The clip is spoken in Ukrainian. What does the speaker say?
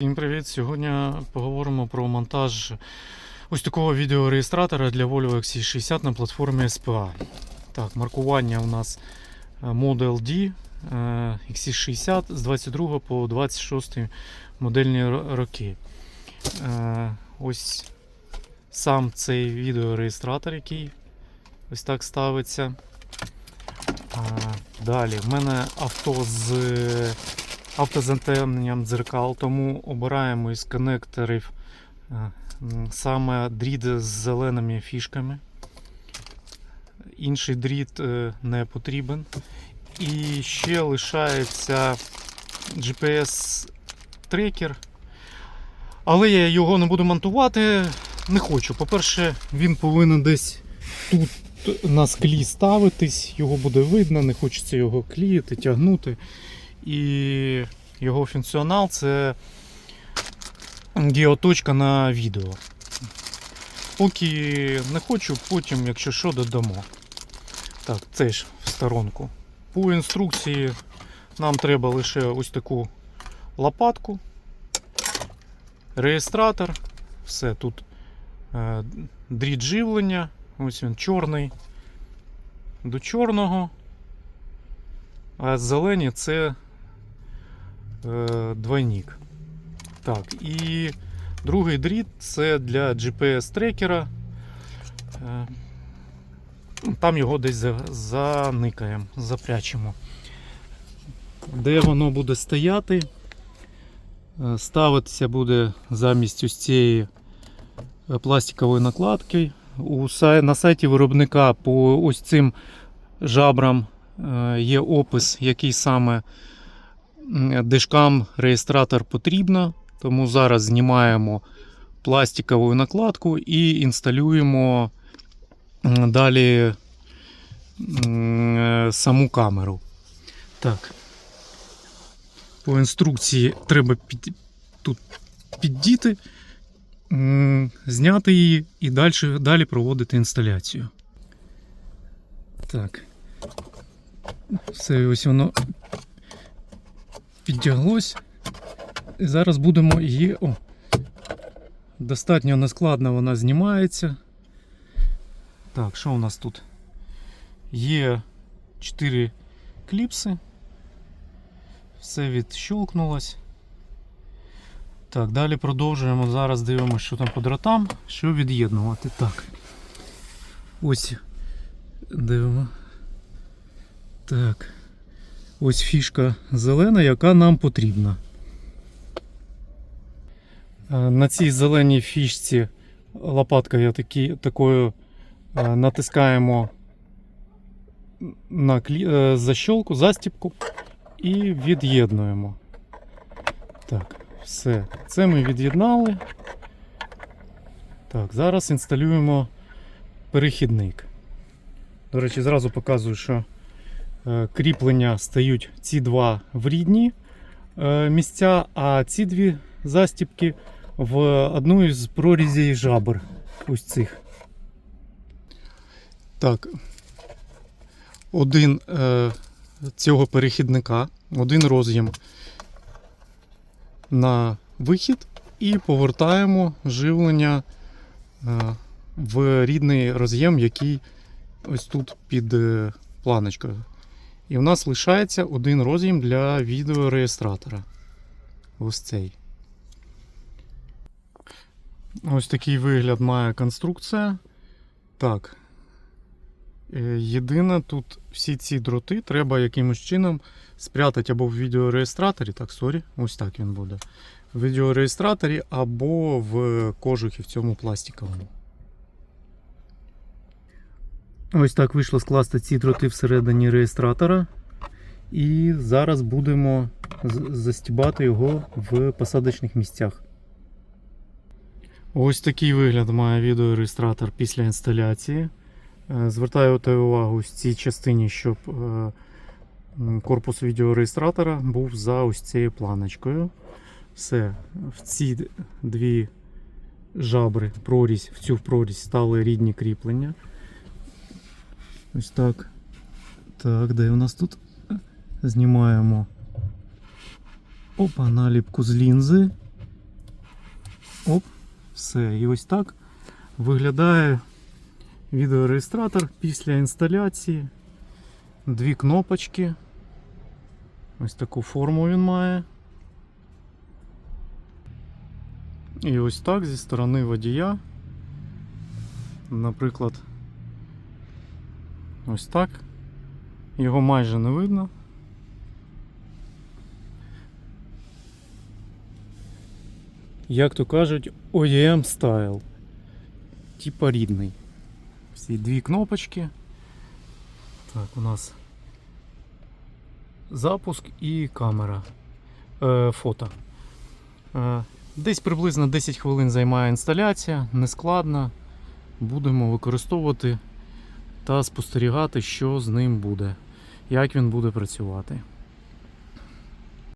Всім привіт! Сьогодні поговоримо про монтаж ось такого відеореєстратора для Volvo XC60 на платформі SPA. Так, маркування у нас е, Model D е, XC60 з 22 по 26 модельні роки. Е, Ось сам цей відеореєстратор, який ось так ставиться. Далі в мене авто з автозатемненням дзеркал, тому обираємо із конекторів е, саме дріт з зеленими фішками. Інший дріт е, не потрібен. І ще лишається GPS-трекер. Але я його не буду монтувати. Не хочу. По-перше, він повинен десь тут на склі ставитись, його буде видно, не хочеться його клеїти, тягнути. І його функціонал це геоточка на відео. Поки не хочу, потім, якщо що, додамо. Так, це ж в сторонку. По інструкції нам треба лише ось таку лопатку, реєстратор, все тут е, дріт живлення, ось він чорний до чорного. А зелені це двойник. Так, і другий дріт це для GPS-трекера. Е, там його десь заникаємо, запрячемо. Де воно буде стояти? Е, Ставитися буде замість ось цієї е, пластикової накладки. На сайті виробника по ось цим жабрам е, є опис, який саме дишкам реєстратор потрібно. Тому зараз знімаємо пластикову накладку і інсталюємо далі е, саму камеру. Так. По інструкції треба під, тут піддіти, зняти її і далі, далі проводити інсталяцію. Так. Все, ось воно підтяглось. І зараз будемо її. О, достатньо нескладно вона знімається. Так, що у нас тут? Є 4 кліпси. Все відщолкнулось. Так, далі продовжуємо. Зараз дивимося, що там по дротам, що від'єднувати. Так. Ось дивимо. Так. Ось фішка зелена, яка нам потрібна. Е, На цій зеленій фішці лопаткою такі, такою е, натискаємо на клі... е, защолку, застіпку і від'єднуємо. Так, все. Це ми від'єднали. Так, зараз інсталюємо перехідник. До речі, зразу показую, що кріплення стають ці два в рідні е, місця, а ці дві застіпки в одну із прорізей жабр. Ось цих. Так. Один е, цього перехідника, один роз'єм на вихід і повертаємо живлення е, в рідний роз'єм, який ось тут під е, планочкою. І в нас лишається один роз'єм для відеореєстратора. Ось цей. Ось такий вигляд має конструкція. Так. Е, Єдине, тут всі ці дроти треба якимось чином спрятати або в відеореєстраторі. Так, сорі, ось так він буде. В відеореєстраторі або в кожухі в цьому пластиковому. Ось так вийшло скласти ці дроти всередині реєстратора. І зараз будемо застібати його в посадочних місцях. Ось такий вигляд має відеореєстратор після інсталяції. Е, Звертаю увагу ось цій частині, щоб е, корпус відеореєстратора був за ось цією планочкою. Все, в ці дві жабри, прорізь, в цю прорізь стали рідні кріплення. Ось так. Так, де у нас тут? Знімаємо опа, наліпку з лінзи. Оп, все. І ось так виглядає відеореєстратор після інсталяції. Дві кнопочки. Ось таку форму він має. І ось так зі сторони водія. Наприклад, ось так. Його майже не видно. Як то кажуть, OEM стайл. Типа рідний. Всі дві кнопочки. Так, у нас запуск і камера. Е, фото. Е, десь приблизно 10 хвилин займає інсталяція, нескладна. Будемо використовувати та спостерігати, що з ним буде, як він буде працювати.